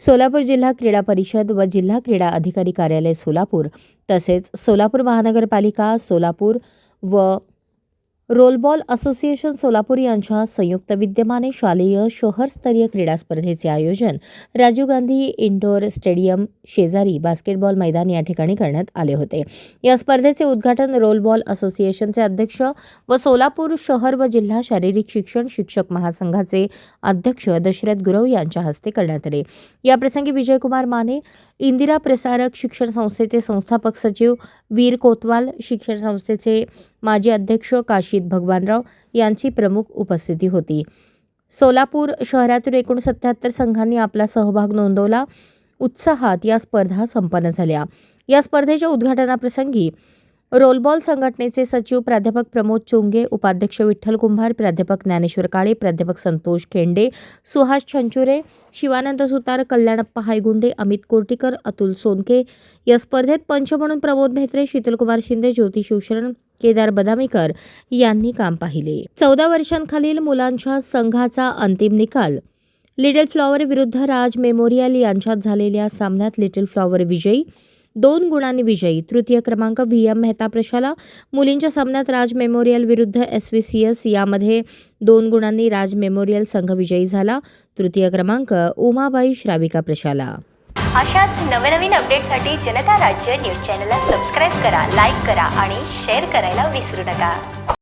सोलापूर जिल्हा क्रीडा परिषद व जिल्हा क्रीडा अधिकारी कार्यालय सोलापूर तसेच सोलापूर महानगरपालिका सोलापूर व रोलबॉल असोसिएशन सोलापूर यांच्या संयुक्त विद्यमाने शालेय शहरस्तरीय क्रीडा स्पर्धेचे आयोजन राजीव गांधी इंडोर स्टेडियम शेजारी बास्केटबॉल मैदान या ठिकाणी करण्यात आले होते. या स्पर्धेचे उद्घाटन रोलबॉल असोसिएशनचे अध्यक्ष व सोलापूर शहर व जिल्हा शारीरिक शिक्षण शिक्षक महासंघाचे अध्यक्ष दशरथ गुरव यांच्या हस्ते करण्यात आले. याप्रसंगी विजयकुमार माने इंदिरा प्रसारक शिक्षण संस्थेचे संस्थापक सचिव वीर कोतवाल शिक्षण संस्थेचे माजी अध्यक्ष काशीद भगवानराव यांची प्रमुख उपस्थिती होती. सोलापूर शहरातून एकूण सत्याहत्तर संघांनी आपला सहभाग नोंदवला. उत्साहात या स्पर्धा संपन्न झाल्या. या स्पर्धेच्या उद्घाटनाप्रसंगी रोलबॉल संघटनेचे सचिव प्राध्यापक प्रमोद चोंगे उपाध्यक्ष विठ्ठल कुंभार प्राध्यापक ज्ञानेश्वर काळे प्राध्यापक संतोष खेंडे सुहास छंचुरे शिवानंद सुतार कल्याणप्पा हायगुंडे अमित कोर्टीकर अतुल सोनके या स्पर्धेत पंच म्हणून प्रमोद म्हेत्रे शीतलकुमार शिंदे ज्योती शिवशरण केदार बदामीकर यांनी काम पाहिले. चौदा वर्षांखालील मुलांच्या संघाचा अंतिम निकाल. लिटल फ्लॉवर विरुद्ध राज मेमोरियल यांच्यात झालेल्या सामन्यात लिटल फ्लॉवर विजयी दोन गुणांनी विजयी. तृतीय क्रमांक व्ही. एम. मेहता प्रशाला. मुलींच्या सामन्यात राज मेमोरियल विरुद्ध एस व्ही सी एस यामध्ये दोन गुणांनी राज मेमोरियल संघ विजयी झाला. तृतीय क्रमांक उमाबाई श्राविका प्रशाला. अशाच नवनवीन अपडेटसाठी जनता राज्य न्यूज चॅनलला सबस्क्राईब करा लाईक करा आणि शेअर करायला विसरू नका.